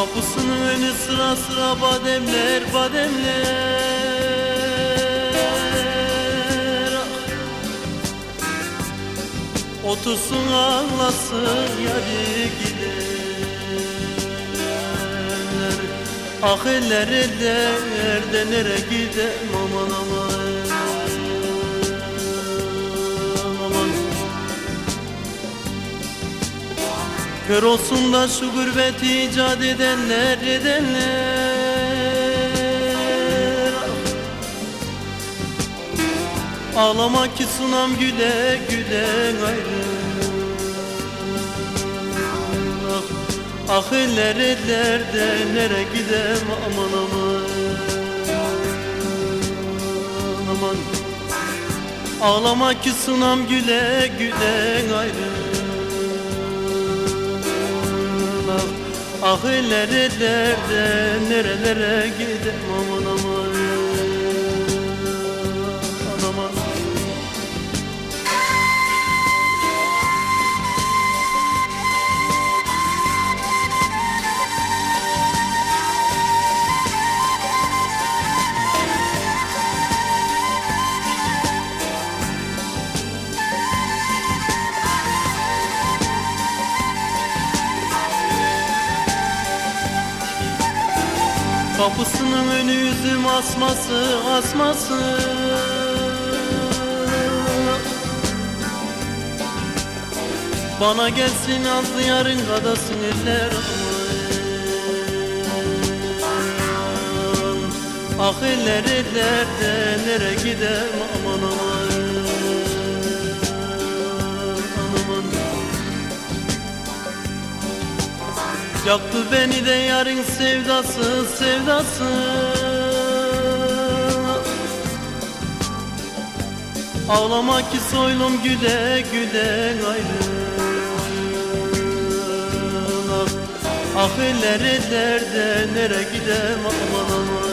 Kapısının önü sıra sıra bademler bademler. Otursun ağlasın yari gidenler Ah eller eller de nere gidem aman aman aman Kör olsun da şu gurbeti icat edenler edenler. Ağlama ki sunam güle güle gayrı Ah, ah eller eller de nere gidem aman aman. Aman. Ağlama ki sunam güle güle gayrı ah eller eller de nerelere gidem aman Aman Kapısının önü üzüm asması asması. Bana gelsin azlı yarın kadasın eller Ah eller eller de nere gidem aman aman Aman Yaktı beni de yarın sevdası sevdası. Ağlama ki soylum güle güle gayrı. Ah eller eller de nere gidem aman aman.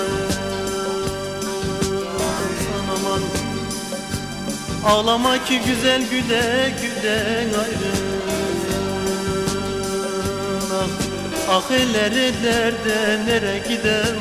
Ağlama ki güzel güle güle gayrı Ah, ah eller eller de nere gidem